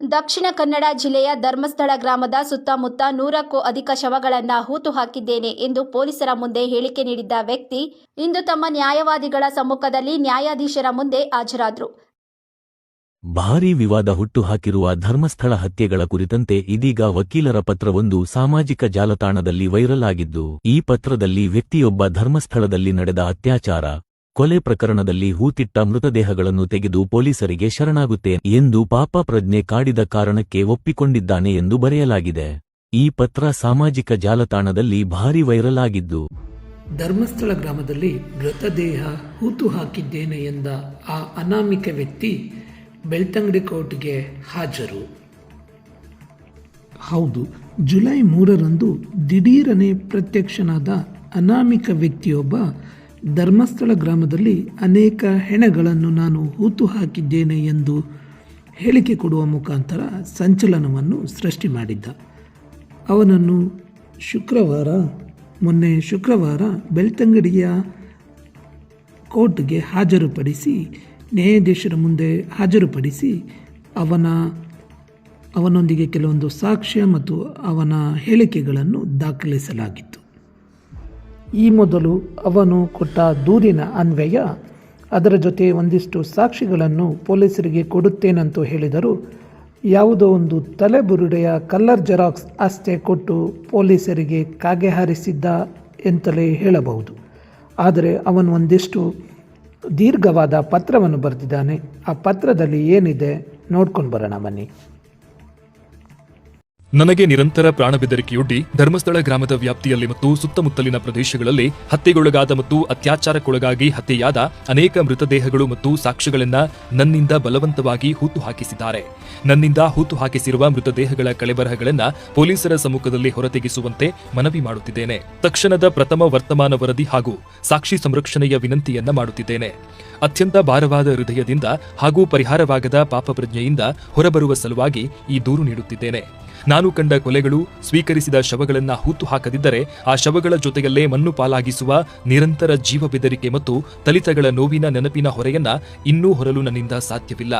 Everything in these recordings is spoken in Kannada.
ದಕ್ಷಿಣ ಕನ್ನಡ ಜಿಲ್ಲೆಯ ಧರ್ಮಸ್ಥಳ ಗ್ರಾಮದ ಸುತ್ತಮುತ್ತ ನೂರಕ್ಕೂ ಅಧಿಕ ಶವಗಳನ್ನ ಹೂತು ಹಾಕಿದ್ದೇನೆ ಎಂದು ಪೊಲೀಸರ ಮುಂದೆ ಹೇಳಿಕೆ ನೀಡಿದ್ದ ವ್ಯಕ್ತಿ ಇಂದು ತಮ್ಮ ನ್ಯಾಯವಾದಿಗಳ ಸಮ್ಮುಖದಲ್ಲಿ ನ್ಯಾಯಾಧೀಶರ ಮುಂದೆ ಹಾಜರಾದರು. ಭಾರೀ ವಿವಾದ ಹುಟ್ಟುಹಾಕಿರುವ ಧರ್ಮಸ್ಥಳ ಹತ್ಯೆಗಳ ಕುರಿತಂತೆ ಇದೀಗ ವಕೀಲರ ಪತ್ರವೊಂದು ಸಾಮಾಜಿಕ ಜಾಲತಾಣದಲ್ಲಿ ವೈರಲ್ ಆಗಿದ್ದು, ಈ ಪತ್ರದಲ್ಲಿ ವ್ಯಕ್ತಿಯೊಬ್ಬ ಧರ್ಮಸ್ಥಳದಲ್ಲಿ ನಡೆದ ಅತ್ಯಾಚಾರ ಕೊಲೆ ಪ್ರಕರಣದಲ್ಲಿ ಹೂತಿಟ್ಟ ಮೃತದೇಹಗಳನ್ನು ತೆಗೆದು ಪೊಲೀಸರಿಗೆ ಶರಣಾಗುತ್ತೇನೆ ಎಂದು ಪಾಪ ಪ್ರಜ್ಞೆ ಕಾಡಿದ ಕಾರಣಕ್ಕೆ ಒಪ್ಪಿಕೊಂಡಿದ್ದಾನೆ ಎಂದು ಬರೆಯಲಾಗಿದೆ. ಈ ಪತ್ರ ಸಾಮಾಜಿಕ ಜಾಲತಾಣದಲ್ಲಿ ಭಾರಿ ವೈರಲ್ ಆಗಿದ್ದು ಧರ್ಮಸ್ಥಳ ಗ್ರಾಮದಲ್ಲಿ ಮೃತದೇಹ ಹೂತು ಹಾಕಿದ್ದೇನೆ ಎಂದ ಆ ಅನಾಮಿಕ ವ್ಯಕ್ತಿ ಬೆಳ್ತಂಗಡಿ ಕೋರ್ಟ್ಗೆ ಹಾಜರು. ಹೌದು ಜುಲೈ ಮೂರರಂದು ದಿಢೀರನೆ ಪ್ರತ್ಯಕ್ಷನಾದ ಅನಾಮಿಕ ವ್ಯಕ್ತಿಯೊಬ್ಬ ಧರ್ಮಸ್ಥಳ ಗ್ರಾಮದಲ್ಲಿ ಅನೇಕ ಹೆಣಗಳನ್ನು ನಾನು ಹೂತು ಹಾಕಿದ್ದೇನೆ ಎಂದು ಹೇಳಿಕೆ ಕೊಡುವ ಮುಖಾಂತರ ಸಂಚಲನವನ್ನು ಸೃಷ್ಟಿ ಮಾಡಿದ್ದ. ಅವನನ್ನು ಶುಕ್ರವಾರ, ಮೊನ್ನೆ ಶುಕ್ರವಾರ ಬೆಳ್ತಂಗಡಿಯ ಕೋರ್ಟ್ಗೆ ಹಾಜರುಪಡಿಸಿ, ನ್ಯಾಯಾಧೀಶರ ಮುಂದೆ ಹಾಜರುಪಡಿಸಿ ಅವನ, ಅವನೊಂದಿಗೆ ಕೆಲವೊಂದು ಸಾಕ್ಷ್ಯ ಮತ್ತು ಅವನ ಹೇಳಿಕೆಗಳನ್ನು ದಾಖಲಿಸಲಾಗಿತ್ತು. ಈ ಮೊದಲು ಅವನು ಕೊಟ್ಟ ದೂರಿನ ಅನ್ವಯ, ಅದರ ಜೊತೆ ಒಂದಿಷ್ಟು ಸಾಕ್ಷಿಗಳನ್ನು ಪೊಲೀಸರಿಗೆ ಕೊಡುತ್ತೇನಂತೂ ಹೇಳಿದರು. ಯಾವುದೋ ಒಂದು ತಲೆಬುರುಡೆಯ ಕಲ್ಲರ್ ಜೆರಾಕ್ಸ್ ಅಷ್ಟೇ ಕೊಟ್ಟು ಪೊಲೀಸರಿಗೆ ಕಾಗೆ ಹಾರಿಸಿದ್ದ ಎಂತಲೇ ಹೇಳಬಹುದು. ಆದರೆ ಅವನು ಒಂದಿಷ್ಟು ದೀರ್ಘವಾದ ಪತ್ರವನ್ನು ಬರೆದಿದ್ದಾನೆ. ಆ ಪತ್ರದಲ್ಲಿ ಏನಿದೆ ನೋಡ್ಕೊಂಡು ಬರೋಣ ಬನ್ನಿ. ನನಗೆ ನಿರಂತರ ಪ್ರಾಣ ಬೆದರಿಕೆಯೊಡ್ಡಿ ಧರ್ಮಸ್ಥಳ ಗ್ರಾಮದ ವ್ಯಾಪ್ತಿಯಲ್ಲಿ ಮತ್ತು ಸುತ್ತಮುತ್ತಲಿನ ಪ್ರದೇಶಗಳಲ್ಲಿ ಹತ್ಯೆಗೊಳಗಾದ ಮತ್ತು ಅತ್ಯಾಚಾರಕ್ಕೊಳಗಾಗಿ ಹತ್ಯೆಯಾದ ಅನೇಕ ಮೃತದೇಹಗಳು ಮತ್ತು ಸಾಕ್ಷ್ಯಗಳನ್ನ ನನ್ನಿಂದ ಬಲವಂತವಾಗಿ ಹೂತು ಹಾಕಿಸಿದ್ದಾರೆ. ನನ್ನಿಂದ ಹೂತು ಹಾಕಿಸಿರುವ ಮೃತದೇಹಗಳ ಕಳೆಬರಹಗಳನ್ನ ಪೊಲೀಸರ ಸಮ್ಮುಖದಲ್ಲಿ ಹೊರತೆಗೆಸುವಂತೆ ಮನವಿ ಮಾಡುತ್ತಿದ್ದೇನೆ. ತಕ್ಷಣದ ಪ್ರಥಮ ವರ್ತಮಾನ ವರದಿ ಹಾಗೂ ಸಾಕ್ಷಿ ಸಂರಕ್ಷಣೆಯ ವಿನಂತಿಯನ್ನ ಮಾಡುತ್ತಿದ್ದೇನೆ. ಅತ್ಯಂತ ಭಾರವಾದ ಹೃದಯದಿಂದ ಹಾಗೂ ಪರಿಹಾರವಾಗದ ಪಾಪಪ್ರಜ್ಞೆಯಿಂದ ಹೊರಬರುವ ಸಲುವಾಗಿ ಈ ದೂರು ನೀಡುತ್ತಿದ್ದೇನೆ. ನಾನು ಕಂಡ ಕೊಲೆಗಳು ಸ್ವೀಕರಿಸಿದ ಶವಗಳನ್ನು ಹೂತು ಹಾಕದಿದ್ದರೆ ಆ ಶವಗಳ ಜೊತೆಯಲ್ಲೇ ಮಣ್ಣು ಪಾಲಾಗಿಸುವ ನಿರಂತರ ಜೀವ ಬೆದರಿಕೆ ಮತ್ತು ತಲಿತಗಳ ನೋವಿನ ನೆನಪಿನ ಹೊರೆಯನ್ನ ಇನ್ನೂ ಹೊರಲು ನನ್ನಿಂದ ಸಾಧ್ಯವಿಲ್ಲ.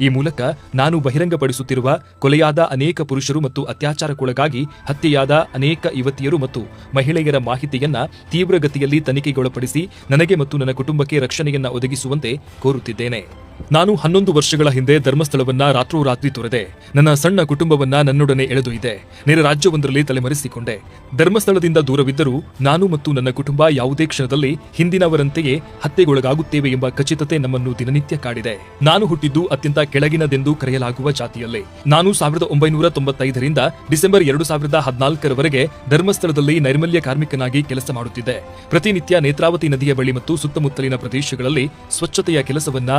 ಈ ಮೂಲಕ ನಾನು ಬಹಿರಂಗಪಡಿಸುತ್ತಿರುವ ಕೊಲೆಯಾದ ಅನೇಕ ಪುರುಷರು ಮತ್ತು ಅತ್ಯಾಚಾರಕ್ಕೊಳಗಾಗಿ ಹತ್ಯೆಯಾದ ಅನೇಕ ಯುವತಿಯರು ಮತ್ತು ಮಹಿಳೆಯರ ಮಾಹಿತಿಯನ್ನ ತೀವ್ರಗತಿಯಲ್ಲಿ ತನಿಖೆಗೊಳಪಡಿಸಿ ನನಗೆ ಮತ್ತು ನನ್ನ ಕುಟುಂಬಕ್ಕೆ ರಕ್ಷಣೆಯನ್ನ ಒದಗಿಸುವಂತೆ ಕೋರುತ್ತಿದ್ದೇನೆ. ನಾನು ಹನ್ನೊಂದು ವರ್ಷಗಳ ಹಿಂದೆ ಧರ್ಮಸ್ಥಳವನ್ನ ರಾತ್ರೋರಾತ್ರಿ ತೊರೆದೆ. ನನ್ನ ಸಣ್ಣ ಕುಟುಂಬವನ್ನ ನನ್ನೊಡನೆ ಎಳೆದೊಯ್ದೆ ನೇರ ರಾಜ್ಯವೊಂದರಲ್ಲಿ ತಲೆಮರೆಸಿಕೊಂಡೆ. ಧರ್ಮಸ್ಥಳದಿಂದ ದೂರವಿದ್ದರೂ ನಾನು ಮತ್ತು ನನ್ನ ಕುಟುಂಬ ಯಾವುದೇ ಕ್ಷಣದಲ್ಲಿ ಹಿಂದಿನವರಂತೆಯೇ ಹತ್ಯೆಗೊಳಗಾಗುತ್ತೇವೆ ಎಂಬ ಖಚಿತತೆ ನಮ್ಮನ್ನು ದಿನನಿತ್ಯ ಕಾಡಿದೆ. ನಾನು ಹುಟ್ಟಿದ್ದು ಅತ್ಯಂತ ಕೆಳಗಿನದೆಂದು ಕರೆಯಲಾಗುವ ಜಾತಿಯಲ್ಲಿ. ನಾನು ಸಾವಿರದ ಒಂಬೈನೂರ ತೊಂಬತ್ತೈದರಿಂದ ಡಿಸೆಂಬರ್ ಎರಡು ಸಾವಿರದ ಹದಿನಾಲ್ಕರವರೆಗೆ ಧರ್ಮಸ್ಥಳದಲ್ಲಿ ನೈರ್ಮಲ್ಯ ಕಾರ್ಮಿಕನಾಗಿ ಕೆಲಸ ಮಾಡುತ್ತಿದ್ದೆ. ಪ್ರತಿನಿತ್ಯ ನೇತ್ರಾವತಿ ನದಿಯ ಬಳಿ ಮತ್ತು ಸುತ್ತಮುತ್ತಲಿನ ಪ್ರದೇಶಗಳಲ್ಲಿ ಸ್ವಚ್ಛತೆಯ ಕೆಲಸವನ್ನ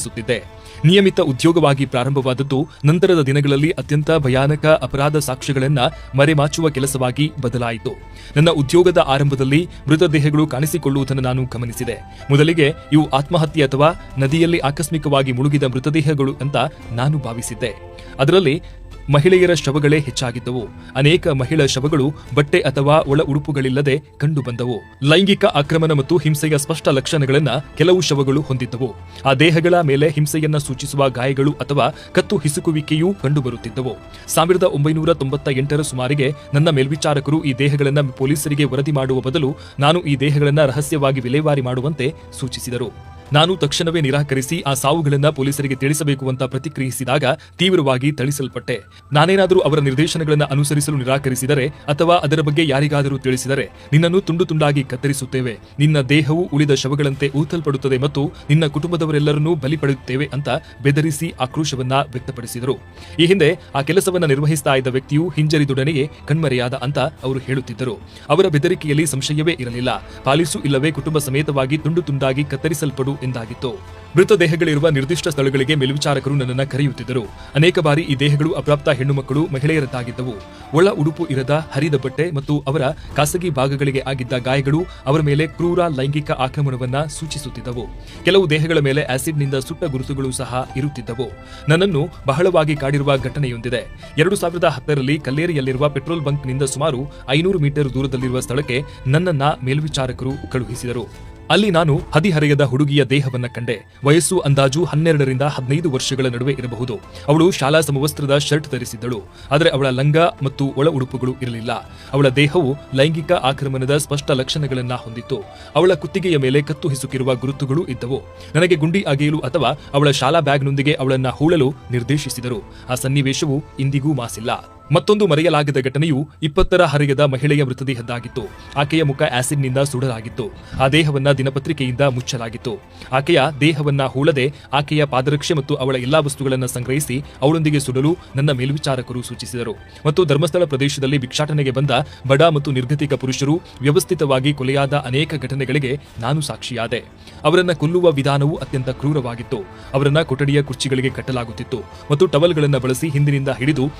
ನಿರ್ವಹಿಸುತ್ತಿದ್ದೆ ನಿಯಮಿತ ಉದ್ಯೋಗವಾಗಿ ಪ್ರಾರಂಭವಾದದ್ದು ನಂತರದ ದಿನಗಳಲ್ಲಿ ಅತ್ಯಂತ ಭಯಾನಕ ಅಪರಾಧ ಸಾಕ್ಷ್ಯಗಳನ್ನ ಮರೆಮಾಚುವ ಕೆಲಸವಾಗಿ ಬದಲಾಯಿತು. ನನ್ನ ಉದ್ಯೋಗದ ಆರಂಭದಲ್ಲಿ ಮೃತದೇಹಗಳು ಕಾಣಿಸಿಕೊಳ್ಳುವುದನ್ನು ನಾನು ಗಮನಿಸಿದೆ. ಮೊದಲಿಗೆ ಇವು ಆತ್ಮಹತ್ಯೆ ಅಥವಾ ನದಿಯಲ್ಲಿ ಆಕಸ್ಮಿಕವಾಗಿ ಮುಳುಗಿದ ಮೃತದೇಹಗಳು ಅಂತ ನಾನು ಭಾವಿಸಿದ್ದೆ. ಅದರಲ್ಲಿ ಮಹಿಳೆಯರ ಶವಗಳೇ ಹೆಚ್ಚಾಗಿದ್ದವು. ಅನೇಕ ಮಹಿಳಾ ಶವಗಳು ಬಟ್ಟೆ ಅಥವಾ ಒಳ ಉಡುಪುಗಳಿಲ್ಲದೆ ಕಂಡುಬಂದವು. ಲೈಂಗಿಕ ಆಕ್ರಮಣ ಮತ್ತು ಹಿಂಸೆಯ ಸ್ಪಷ್ಟ ಲಕ್ಷಣಗಳನ್ನು ಕೆಲವು ಶವಗಳು ಹೊಂದಿದ್ದವು. ಆ ದೇಹಗಳ ಮೇಲೆ ಹಿಂಸೆಯನ್ನ ಸೂಚಿಸುವ ಗಾಯಗಳು ಅಥವಾ ಕತ್ತು ಹಿಸುಕುವಿಕೆಯೂ ಕಂಡುಬರುತ್ತಿದ್ದವು. ಸಾವಿರದ ಒಂಬೈನೂರ ತೊಂಬತ್ತ ಎಂಟರ ಸುಮಾರಿಗೆ ನನ್ನ ಮೇಲ್ವಿಚಾರಕರು ಈ ದೇಹಗಳನ್ನು ಪೊಲೀಸರಿಗೆ ವರದಿ ಮಾಡುವ ಬದಲು ನಾನು ಈ ದೇಹಗಳನ್ನು ರಹಸ್ಯವಾಗಿ ವಿಲೇವಾರಿ ಮಾಡುವಂತೆ ಸೂಚಿಸಿದರು. ನಾನು ತಕ್ಷಣವೇ ನಿರಾಕರಿಸಿ ಆ ಸಾವುಗಳನ್ನ ಪೊಲೀಸರಿಗೆ ತಿಳಿಸಬೇಕು ಅಂತ ಪ್ರತಿಕ್ರಿಯಿಸಿದಾಗ ತೀವ್ರವಾಗಿ ಥಳಿಸಲ್ಪಟ್ಟೆ. ನಾನೇನಾದರೂ ಅವರ ನಿರ್ದೇಶನಗಳನ್ನು ಅನುಸರಿಸಲು ನಿರಾಕರಿಸಿದರೆ ಅಥವಾ ಅದರ ಬಗ್ಗೆ ಯಾರಿಗಾದರೂ ತಿಳಿಸಿದರೆ ನಿನ್ನನ್ನು ತುಂಡು ತುಂಡಾಗಿ ಕತ್ತರಿಸುತ್ತೇವೆ. ನಿನ್ನ ದೇಹವು ಉಳಿದ ಶವಗಳಂತೆ ಊತಲ್ಪಡುತ್ತದೆ ಮತ್ತು ನಿನ್ನ ಕುಟುಂಬದವರೆಲ್ಲರನ್ನೂ ಬಲಿ ಪಡೆಯುತ್ತೇವೆ ಅಂತ ಬೆದರಿಸಿ ಆಕ್ರೋಶವನ್ನ ವ್ಯಕ್ತಪಡಿಸಿದರು. ಈ ಹಿಂದೆ ಆ ಕೆಲಸವನ್ನು ನಿರ್ವಹಿಸ್ತಾ ಇದ್ದ ವ್ಯಕ್ತಿಯು ಹಿಂಜರಿದೊಡನೆಯೇ ಕಣ್ಮರೆಯಾದ ಅಂತ ಅವರು ಹೇಳುತ್ತಿದ್ದರು. ಅವರ ಬೆದರಿಕೆಯಲ್ಲಿ ಸಂಶಯವೇ ಇರಲಿಲ್ಲ. ಪಾಲಿಸು ಇಲ್ಲವೇ ಕುಟುಂಬ ಸಮೇತವಾಗಿ ತುಂಡು ತುಂಡಾಗಿ ಕತ್ತರಿಸಲ್ಪಡು ಎಂದಾಗಿತ್ತು. ಮೃತದೇಹಗಳಿರುವ ನಿರ್ದಿಷ್ಟ ಸ್ಥಳಗಳಿಗೆ ಮೇಲ್ವಿಚಾರಕರು ನನ್ನನ್ನು ಕರೆಯುತ್ತಿದ್ದರು. ಅನೇಕ ಬಾರಿ ಈ ದೇಹಗಳು ಅಪ್ರಾಪ್ತ ಹೆಣ್ಣು ಮಕ್ಕಳು ಮಹಿಳೆಯರದ್ದಾಗಿದ್ದವು ಒಳ ಉಡುಪು ಇರದ ಹರಿದ ಬಟ್ಟೆ ಮತ್ತು ಅವರ ಖಾಸಗಿ ಭಾಗಗಳಿಗೆ ಆಗಿದ್ದ ಗಾಯಗಳು ಅವರ ಮೇಲೆ ಕ್ರೂರ ಲೈಂಗಿಕ ಆಕ್ರಮಣವನ್ನ ಸೂಚಿಸುತ್ತಿದ್ದವು. ಕೆಲವು ದೇಹಗಳ ಮೇಲೆ ಆಸಿಡ್ನಿಂದ ಸುಟ್ಟ ಗುರುತುಗಳು ಸಹ ಇರುತ್ತಿದ್ದವು. ನನ್ನನ್ನು ಬಹಳವಾಗಿ ಕಾಡಿರುವ ಘಟನೆಯೊಂದಿದೆ. ಎರಡು ಸಾವಿರದ ಹತ್ತರಲ್ಲಿ ಕಲ್ಲೇರಿಯಲ್ಲಿರುವ ಪೆಟ್ರೋಲ್ ಬಂಕ್ನಿಂದ ಸುಮಾರು ಐನೂರು ಮೀಟರ್ ದೂರದಲ್ಲಿರುವ ಸ್ಥಳಕ್ಕೆ ನನ್ನನ್ನ ಮೇಲ್ವಿಚಾರಕರು ಕಳುಹಿಸಿದರು. ಅಲ್ಲಿ ನಾನು ಹದಿಹರೆಯದ ಹುಡುಗಿಯ ದೇಹವನ್ನ ಕಂಡೆ. ವಯಸ್ಸು, ಅಂದಾಜು ಹನ್ನೆರಡರಿಂದ ಹದಿನೈದು ವರ್ಷಗಳ ನಡುವೆ ಇರಬಹುದು. ಅವಳು ಶಾಲಾ ಸಮವಸ್ತ್ರದ ಶರ್ಟ್ ಧರಿಸಿದ್ದಳು. ಆದರೆ ಅವಳ ಲಂಗ ಮತ್ತು ಒಳ ಉಡುಪುಗಳು ಇರಲಿಲ್ಲ. ಅವಳ ದೇಹವು ಲೈಂಗಿಕ ಆಕ್ರಮಣದ ಸ್ಪಷ್ಟ ಲಕ್ಷಣಗಳನ್ನ ಹೊಂದಿತ್ತು. ಅವಳ ಕುತ್ತಿಗೆಯ ಮೇಲೆ ಕತ್ತು ಹಿಸುಕಿರುವ ಗುರುತುಗಳು ಇದ್ದವು. ನನಗೆ ಗುಂಡಿ ಅಗೆಯಲು ಅಥವಾ ಅವಳ ಶಾಲಾ ಬ್ಯಾಗ್ನೊಂದಿಗೆ ಅವಳನ್ನ ಹೂಳಲು ನಿರ್ದೇಶಿಸಿದರು. ಆ ಸನ್ನಿವೇಶವು ಇಂದಿಗೂ ಮಾಸಿಲ್ಲ. ಮತ್ತೊಂದು ಮರೆಯಲಾಗದ ಘಟನೆಯು ಇಪ್ಪತ್ತರ ಹರೆಯದ ಮಹಿಳೆಯ ಮೃತದೇಹದ್ದಾಗಿತ್ತು. ಆಕೆಯ ಮುಖ ಆಸಿಡ್ನಿಂದ ಸುಡಲಾಗಿತ್ತು. ಆ ದೇಹವನ್ನ ದಿನಪತ್ರಿಕೆಯಿಂದ ಮುಚ್ಚಲಾಗಿತ್ತು. ಆಕೆಯ ದೇಹವನ್ನ ಹೂಳದೆ ಆಕೆಯ ಪಾದರಕ್ಷೆ ಮತ್ತು ಅವಳ ಎಲ್ಲಾ ವಸ್ತುಗಳನ್ನು ಸಂಗ್ರಹಿಸಿ ಅವಳೊಂದಿಗೆ ಸುಡಲು ನನ್ನ ಮೇಲ್ವಿಚಾರಕರು ಸೂಚಿಸಿದರು. ಮತ್ತು ಧರ್ಮಸ್ಥಳ ಪ್ರದೇಶದಲ್ಲಿ ಭಿಕ್ಷಾಟನೆಗೆ ಬಂದ ಬಡ ಮತ್ತು ನಿರ್ಗತಿಕ ಪುರುಷರು ವ್ಯವಸ್ಥಿತವಾಗಿ ಕೊಲೆಯಾದ ಅನೇಕ ಘಟನೆಗಳಿಗೆ ನಾನು ಸಾಕ್ಷಿಯಾದೆ. ಅವರನ್ನ ಕೊಲ್ಲುವ ವಿಧಾನವು ಅತ್ಯಂತ ಕ್ರೂರವಾಗಿತ್ತು. ಅವರನ್ನ ಕೊಠಡಿಯ ಕುರ್ಚಿಗಳಿಗೆ ಕಟ್ಟಲಾಗುತ್ತಿತ್ತು. ಮತ್ತು ಟವಲ್ಗಳನ್ನು ಬಳಸಿ ಹಿಂದಿನಿಂದ ಹಿಡಿದು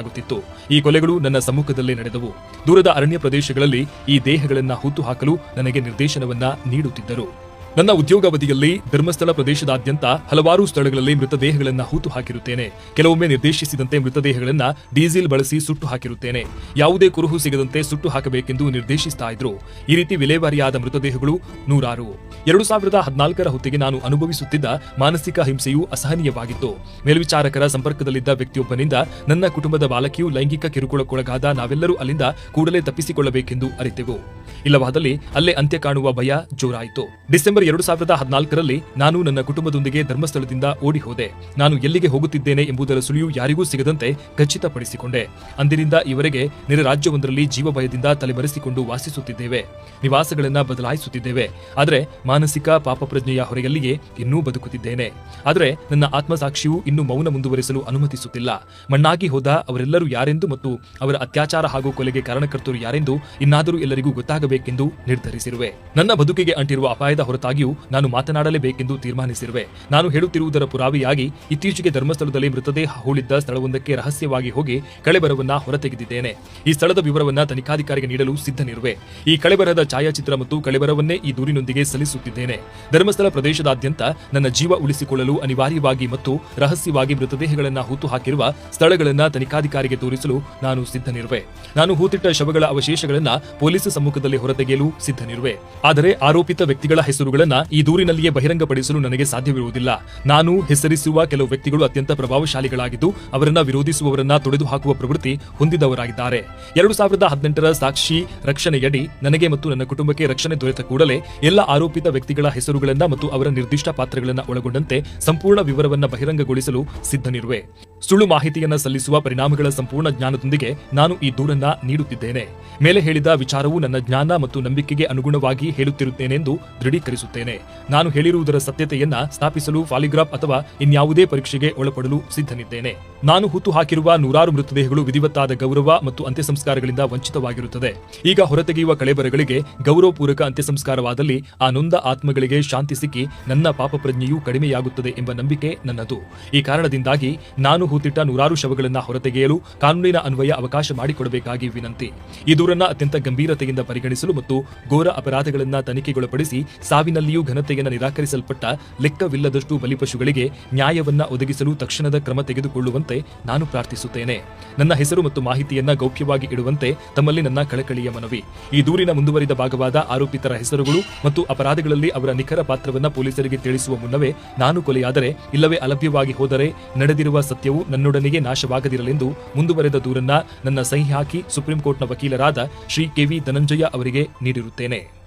ಉಸಿರುಗಟ್ಟಿಸಲಾಗುತ್ತಿತ್ತು ಈ ಕೊಲೆಗಳು ನನ್ನ ಸಮ್ಮುಖದಲ್ಲೇ ನಡೆದವು. ದೂರದ ಅರಣ್ಯ ಪ್ರದೇಶಗಳಲ್ಲಿ ಈ ದೇಹಗಳನ್ನು ಹುತ್ತು ಹಾಕಲು ನನಗೆ ನಿರ್ದೇಶನವನ್ನ ನೀಡುತ್ತಿದ್ದರು. ನನ್ನ ಉದ್ಯೋಗಾವಧಿಯಲ್ಲಿ ಧರ್ಮಸ್ಥಳ ಪ್ರದೇಶದಾದ್ಯಂತ ಹಲವಾರು ಸ್ಥಳಗಳಲ್ಲಿ ಮೃತದೇಹಗಳನ್ನು ಹೂತು ಹಾಕಿರುತ್ತೇನೆ. ಕೆಲವೊಮ್ಮೆ ನಿರ್ದೇಶಿಸಿದಂತೆ ಮೃತದೇಹಗಳನ್ನು ಡೀಸೆಲ್ ಬಳಸಿ ಸುಟ್ಟು ಹಾಕಿರುತ್ತೇನೆ. ಯಾವುದೇ ಕುರುಹು ಸಿಗದಂತೆ ಸುಟ್ಟು ಹಾಕಬೇಕೆಂದು ನಿರ್ದೇಶಿಸ್ತಾ ಇದ್ರು. ಈ ರೀತಿ ವಿಲೇವಾರಿಯಾದ ಮೃತದೇಹಗಳು ನೂರಾರು. ಎರಡು ಸಾವಿರದ ಹದಿನಾಲ್ಕರ ಹೊತ್ತಿಗೆ ನಾನು ಅನುಭವಿಸುತ್ತಿದ್ದ ಮಾನಸಿಕ ಹಿಂಸೆಯು ಅಸಹನೀಯವಾಗಿತ್ತು. ಮೇಲ್ವಿಚಾರಕರ ಸಂಪರ್ಕದಲ್ಲಿದ್ದ ವ್ಯಕ್ತಿಯೊಬ್ಬನಿಂದ ನನ್ನ ಕುಟುಂಬದ ಬಾಲಕಿಯು ಲೈಂಗಿಕ ಕಿರುಕುಳಕ್ಕೊಳಗಾದ ನಾವೆಲ್ಲರೂ ಅಲ್ಲಿಂದ ಕೂಡಲೇ ತಪ್ಪಿಸಿಕೊಳ್ಳಬೇಕೆಂದು ಅರಿತೆವು. ಇಲ್ಲವಾದಲ್ಲಿ ಅಲ್ಲೇ ಅಂತ್ಯ ಕಾಣುವ ಭಯ ಜೋರಾಯಿತು. ಡಿಸೆಂಬರ್ ಎರಡು ಸಾವಿರದ ಹದಿನಾಲ್ಕರಲ್ಲಿ ನಾನು ನನ್ನ ಕುಟುಂಬದೊಂದಿಗೆ ಧರ್ಮಸ್ಥಳದಿಂದ ಓಡಿ ಹೋದೆ ನಾನು ಎಲ್ಲಿಗೆ ಹೋಗುತ್ತಿದ್ದೇನೆ ಎಂಬುದರ ಸುಳಿಯು ಯಾರಿಗೂ ಸಿಗದಂತೆ ಖಚಿತಪಡಿಸಿಕೊಂಡೆ. ಅಂದಿನಿಂದ ಇವರಿಗೆ ನೆರೆ ರಾಜ್ಯವೊಂದರಲ್ಲಿ ಜೀವ ಭಯದಿಂದ ತಲೆಮರೆಸಿಕೊಂಡು ವಾಸಿಸುತ್ತಿದ್ದೇವೆ. ನಿವಾಸಗಳನ್ನ ಬದಲಾಯಿಸುತ್ತಿದ್ದೇವೆ. ಆದರೆ ಮಾನಸಿಕ ಪಾಪಪ್ರಜ್ಞೆಯ ಹೊರೆಯಲ್ಲಿಯೇ ಇನ್ನೂ ಬದುಕುತ್ತಿದ್ದೇನೆ. ಆದರೆ ನನ್ನ ಆತ್ಮಸಾಕ್ಷಿಯು ಇನ್ನೂ ಮೌನ ಮುಂದುವರಿಸಲು ಅನುಮತಿಸುತ್ತಿಲ್ಲ. ಮಣ್ಣಾಗಿ ಹೋದ ಅವರೆಲ್ಲರೂ ಯಾರೆಂದು ಮತ್ತು ಅವರ ಅತ್ಯಾಚಾರ ಹಾಗೂ ಕೊಲೆಗೆ ಕಾರಣಕರ್ತರು ಯಾರೆಂದು ಇನ್ನಾದರೂ ಎಲ್ಲರಿಗೂ ಗೊತ್ತಾಗಬೇಕೆಂದು ನಿರ್ಧರಿಸಿರುವೆ. ನನ್ನ ಬದುಕಿಗೆ ಅಂಟಿರುವ ಅಪಾಯದ ಹೊರತಾಗಿಯೂ ನಾನು ಮಾತನಾಡಲೇಬೇಕೆಂದು ತೀರ್ಮಾನಿಸಿರುವೆ. ನಾನು ಹೇಳುತ್ತಿರುವುದರ ಪುರಾವೆಯಾಗಿ ಇತ್ತೀಚೆಗೆ ಧರ್ಮಸ್ಥಳದಲ್ಲಿ ಮೃತದೇಹ ಹೂಳಿದ್ದ ಸ್ಥಳವೊಂದಕ್ಕೆ ರಹಸ್ಯವಾಗಿ ಹೋಗಿ ಕಳೆಬರವನ್ನ ಹೊರತೆಗೆದಿದ್ದೇನೆ. ಈ ಸ್ಥಳದ ವಿವರವನ್ನ ತನಿಖಾಧಿಕಾರಿಗೆ ನೀಡಲು ಸಿದ್ಧನಿರುವೆ. ಈ ಕಳೆಬರದ ಛಾಯಾಚಿತ್ರ ಮತ್ತು ಕಳೆಬರವನ್ನೇ ಈ ದೂರಿನೊಂದಿಗೆ ಸಲ್ಲಿಸುತ್ತಿದ್ದೇನೆ. ಧರ್ಮಸ್ಥಳ ಪ್ರದೇಶದಾದ್ಯಂತ ನನ್ನ ಜೀವ ಉಳಿಸಿಕೊಳ್ಳಲು ಅನಿವಾರ್ಯವಾಗಿ ಮತ್ತು ರಹಸ್ಯವಾಗಿ ಮೃತದೇಹಗಳನ್ನು ಹೂತು ಹಾಕಿರುವ ಸ್ಥಳಗಳನ್ನು ತನಿಖಾಧಿಕಾರಿಗೆ ತೋರಿಸಲು ನಾನು ಸಿದ್ಧನಿರುವೆ. ನಾನು ಹೂತಿಟ್ಟ ಶವಗಳ ಅವಶೇಷಗಳನ್ನು ಪೊಲೀಸ್ ಸಮ್ಮುಖದಲ್ಲಿ ಹೊರತೆಗೆಯಲು ಸಿದ್ಧನಿರುವೆ. ಆದರೆ ಆರೋಪಿತ ವ್ಯಕ್ತಿಗಳ ಹೆಸರುಗಳನ್ನು ಈ ದೂರಿನಲ್ಲಿಯೇ ಬಹಿರಂಗಪಡಿಸಲು ನನಗೆ ಸಾಧ್ಯವಿರುವುದಿಲ್ಲ. ನಾನು ಹೆಸರಿಸುವ ಕೆಲವು ವ್ಯಕ್ತಿಗಳು ಅತ್ಯಂತ ಪ್ರಭಾವಶಾಲಿಗಳಾಗಿದ್ದು, ಅವರನ್ನ ವಿರೋಧಿಸುವವರನ್ನ ತೊಡೆದು ಹಾಕುವ ಪ್ರವೃತ್ತಿ ಹೊಂದಿದವರಾಗಿದ್ದಾರೆ. ಎರಡು ಸಾವಿರದ ಹದಿನೆಂಟರ ಸಾಕ್ಷಿ ರಕ್ಷಣೆಯಡಿ ನನಗೆ ಮತ್ತು ನನ್ನ ಕುಟುಂಬಕ್ಕೆ ರಕ್ಷಣೆ ದೊರೆತ ಕೂಡಲೇ ಎಲ್ಲ ಆರೋಪಿತ ವ್ಯಕ್ತಿಗಳ ಹೆಸರುಗಳನ್ನ ಮತ್ತು ಅವರ ನಿರ್ದಿಷ್ಟ ಪಾತ್ರಗಳನ್ನು ಒಳಗೊಂಡಂತೆ ಸಂಪೂರ್ಣ ವಿವರವನ್ನು ಬಹಿರಂಗಗೊಳಿಸಲು ಸಿದ್ಧನಿರುವೆ. ಸುಳ್ಳು ಮಾಹಿತಿಯನ್ನ ಸಲ್ಲಿಸುವ ಪರಿಣಾಮಗಳ ಸಂಪೂರ್ಣ ಜ್ಞಾನದೊಂದಿಗೆ ನಾನು ಈ ದೂರನ್ನ ನೀಡುತ್ತಿದ್ದೇನೆ. ಮೇಲೆ ಹೇಳಿದ ವಿಚಾರವು ನನ್ನ ಜ್ಞಾನ ಮತ್ತು ನಂಬಿಕೆಗೆ ಅನುಗುಣವಾಗಿ ಹೇಳುತ್ತಿರುತ್ತೇನೆಂದು ದೃಢೀಕರಿಸುತ್ತೇನೆ. ನಾನು ಹೇಳಿರುವುದರ ಸತ್ಯತೆಯನ್ನ ಸ್ಥಾಪಿಸಲು ಫಾಲಿಗ್ರಾಫ್ ಅಥವಾ ಇನ್ಯಾವುದೇ ಪರೀಕ್ಷೆಗೆ ಒಳಪಡಲು ಸಿದ್ಧನಿದ್ದೇನೆ. ನಾನು ಹುತ್ತು ಹಾಕಿರುವ ನೂರಾರು ಮೃತದೇಹಗಳು ವಿಧಿವತ್ತಾದ ಗೌರವ ಮತ್ತು ಅಂತ್ಯ ಸಂಸ್ಕಾರಗಳಿಂದ ವಂಚಿತವಾಗಿರುತ್ತದೆ. ಈಗ ಹೊರತೆಗೆಯುವ ಕಳೆಬರಗಳಿಗೆ ಗೌರವಪೂರ್ವಕ ಅಂತ್ಯ ಸಂಸ್ಕಾರವಾದಲ್ಲಿ ಆ ನೊಂದ ಆತ್ಮಗಳಿಗೆ ಶಾಂತಿ ಸಿಕ್ಕಿ ನನ್ನ ಪಾಪಪ್ರಜ್ಞೆಯೂ ಕಡಿಮೆಯಾಗುತ್ತದೆ ಎಂಬ ನಂಬಿಕೆ ನನ್ನದು. ಈ ಕಾರಣದಿಂದಾಗಿ ನಾನು ಹೂತಿಟ್ಟ ನೂರಾರು ಶವಗಳನ್ನ ಹೊರತೆಗೆಯಲು ಕಾನೂನಿನ ಅನ್ವಯ ಅವಕಾಶ ಮಾಡಿಕೊಡಬೇಕಾಗಿ ವಿನಂತಿ. ಈ ದೂರನ್ನ ಅತ್ಯಂತ ಗಂಭೀರತೆಯಿಂದ ಪರಿಗಣಿಸಲು ಮತ್ತು ಘೋರ ಅಪರಾಧಗಳನ್ನ ತನಿಖೆಗೊಳಪಡಿಸಿ ಸಾವಿನಲ್ಲಿಯೂ ಘನತೆಯನ್ನು ನಿರಾಕರಿಸಲ್ಪಟ್ಟ ಲೆಕ್ಕವಿಲ್ಲದಷ್ಟು ಬಲಿಪಶುಗಳಿಗೆ ನ್ಯಾಯವನ್ನ ಒದಗಿಸಲು ತಕ್ಷಣದ ಕ್ರಮ ತೆಗೆದುಕೊಳ್ಳುವಂತೆ ನಾನು ಪ್ರಾರ್ಥಿಸುತ್ತೇನೆ. ನನ್ನ ಹೆಸರು ಮತ್ತು ಮಾಹಿತಿಯನ್ನ ಗೌಪ್ಯವಾಗಿ ಇಡುವಂತೆ ತಮ್ಮಲ್ಲಿ ನನ್ನ ಕಳಕಳಿಯ ಮನವಿ. ಈ ದೂರಿನ ಮುಂದುವರಿದ ಭಾಗವಾದ ಆರೋಪಿತರ ಹೆಸರುಗಳು ಮತ್ತು ಅಪರಾಧಗಳಲ್ಲಿ ಅವರ ನಿಖರ ಪಾತ್ರವನ್ನ ಪೊಲೀಸರಿಗೆ ತಿಳಿಸುವ ಮುನ್ನವೇ ನಾನು ಕೊಲೆಯಾದರೆ, ಇಲ್ಲವೇ ಅಲಭ್ಯವಾಗಿ ಹೋದರೆ ನಡೆದಿರುವ ಸತ್ಯವು ನನ್ನೊಡನೆಯೇ ನಾಶವಾಗದಿರಲೆಂದು ಮುಂದುವರೆದ ದೂರನ್ನ ನನ್ನ ಸಹಿ ಹಾಕಿ ಸುಪ್ರೀಂ ಕೋರ್ಟ್ನ ವಕೀಲರಾದ ಶ್ರೀ ಕೆವಿ ಧನಂಜಯ ಅವರಿಗೆ ನೀಡಿರುತ್ತೇನೆ.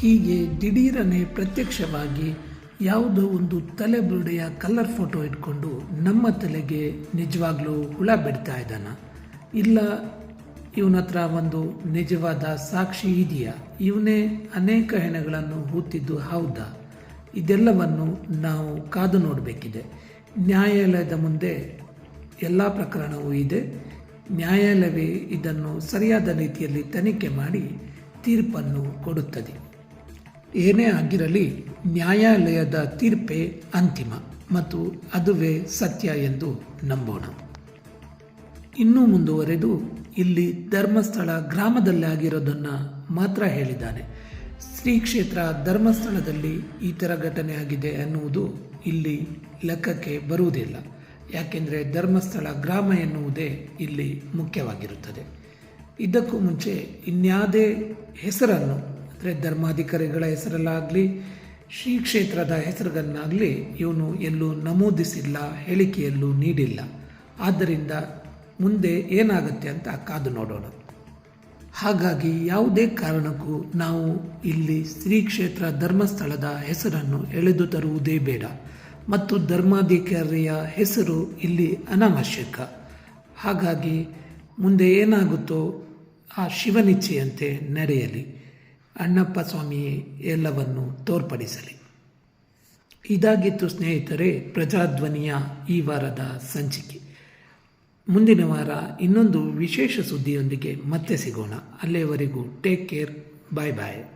ಹೀಗೆ ದಿಢೀರನೆ ಪ್ರತ್ಯಕ್ಷವಾಗಿ ಯಾವುದೋ ಒಂದು ತಲೆಬುರುಡೆಯ ಕಲರ್ ಫೋಟೋ ಇಟ್ಕೊಂಡು ನಮ್ಮ ತಲೆಗೆ ನಿಜವಾಗ್ಲೂ ಹುಳ ಬಿಡ್ತಾ ಇದ್ದಾನ? ಇಲ್ಲ, ಇವನ ಹತ್ರ ಒಂದು ನಿಜವಾದ ಸಾಕ್ಷಿ ಇದೆಯಾ? ಇವನೇ ಅನೇಕ ಹೆಣಗಳನ್ನು ಹೂತಿದ್ದು ಹೌದಾ? ಇದೆಲ್ಲವನ್ನು ನಾವು ಕಾದು ನೋಡಬೇಕಿದೆ. ನ್ಯಾಯಾಲಯದ ಮುಂದೆ ಎಲ್ಲ ಪ್ರಕರಣವೂ ಇದೆ. ನ್ಯಾಯಾಲಯವೇ ಇದನ್ನು ಸರಿಯಾದ ರೀತಿಯಲ್ಲಿ ತನಿಖೆ ಮಾಡಿ ತೀರ್ಪನ್ನು ಕೊಡುತ್ತದೆ. ಏನೇ ಆಗಿರಲಿ ನ್ಯಾಯಾಲಯದ ತೀರ್ಪೇ ಅಂತಿಮ ಮತ್ತು ಅದುವೇ ಸತ್ಯ ಎಂದು ನಂಬೋಣ. ಇನ್ನೂ ಮುಂದುವರೆದು ಇಲ್ಲಿ ಧರ್ಮಸ್ಥಳ ಗ್ರಾಮದಲ್ಲಿ ಆಗಿರೋದನ್ನು ಮಾತ್ರ ಹೇಳಿದ್ದಾನೆ. ಶ್ರೀ ಕ್ಷೇತ್ರ ಧರ್ಮಸ್ಥಳದಲ್ಲಿ ಈ ಥರ ಘಟನೆ ಆಗಿದೆ ಎನ್ನುವುದು ಇಲ್ಲಿ ಲೆಕ್ಕಕ್ಕೆ ಬರುವುದಿಲ್ಲ. ಯಾಕೆಂದರೆ ಧರ್ಮಸ್ಥಳ ಗ್ರಾಮ ಎನ್ನುವುದೇ ಇಲ್ಲಿ ಮುಖ್ಯವಾಗಿರುತ್ತದೆ. ಇದಕ್ಕೂ ಮುಂಚೆ ಇನ್ಯಾವುದೇ ಹೆಸರನ್ನು, ಅಂದರೆ ಧರ್ಮಾಧಿಕಾರಿಗಳ ಹೆಸರಲ್ಲಾಗಲಿ, ಶ್ರೀ ಕ್ಷೇತ್ರದ ಹೆಸರುಗಳನ್ನಾಗಲಿ ಇವನು ಎಲ್ಲೂ ನಮೂದಿಸಿಲ್ಲ, ಹೇಳಿಕೆಯಲ್ಲೂ ನೀಡಿಲ್ಲ. ಆದ್ದರಿಂದ ಮುಂದೆ ಏನಾಗುತ್ತೆ ಅಂತ ಕಾದು ನೋಡೋಣ. ಹಾಗಾಗಿ ಯಾವುದೇ ಕಾರಣಕ್ಕೂ ನಾವು ಇಲ್ಲಿ ಶ್ರೀ ಕ್ಷೇತ್ರ ಧರ್ಮಸ್ಥಳದ ಹೆಸರನ್ನು ಎಳೆದು ತರುವುದೇ ಬೇಡ. ಮತ್ತು ಧರ್ಮಾಧಿಕಾರಿಯ ಹೆಸರು ಇಲ್ಲಿ ಅನಾವಶ್ಯಕ. ಹಾಗಾಗಿ ಮುಂದೆ ಏನಾಗುತ್ತೋ ಆ ಶಿವನಿಚ್ಛೆಯಂತೆ ನಡೆಯಲಿ ಅಣ್ಣಪ್ಪ ಸ್ವಾಮಿಯೇ ಎಲ್ಲವನ್ನು ತೋರ್ಪಡಿಸಲಿ. ಇದಾಗಿತ್ತು ಸ್ನೇಹಿತರೆ ಪ್ರಜಾಧ್ವನಿಯ ಈ ವಾರದ ಸಂಚಿಕೆ. ಮುಂದಿನ ವಾರ ಇನ್ನೊಂದು ವಿಶೇಷ ಸುದ್ದಿಯೊಂದಿಗೆ ಮತ್ತೆ ಸಿಗೋಣ. ಅಲ್ಲಿಯವರೆಗೂ ಟೇಕ್ ಕೇರ್ ಬಾಯ್ ಬಾಯ್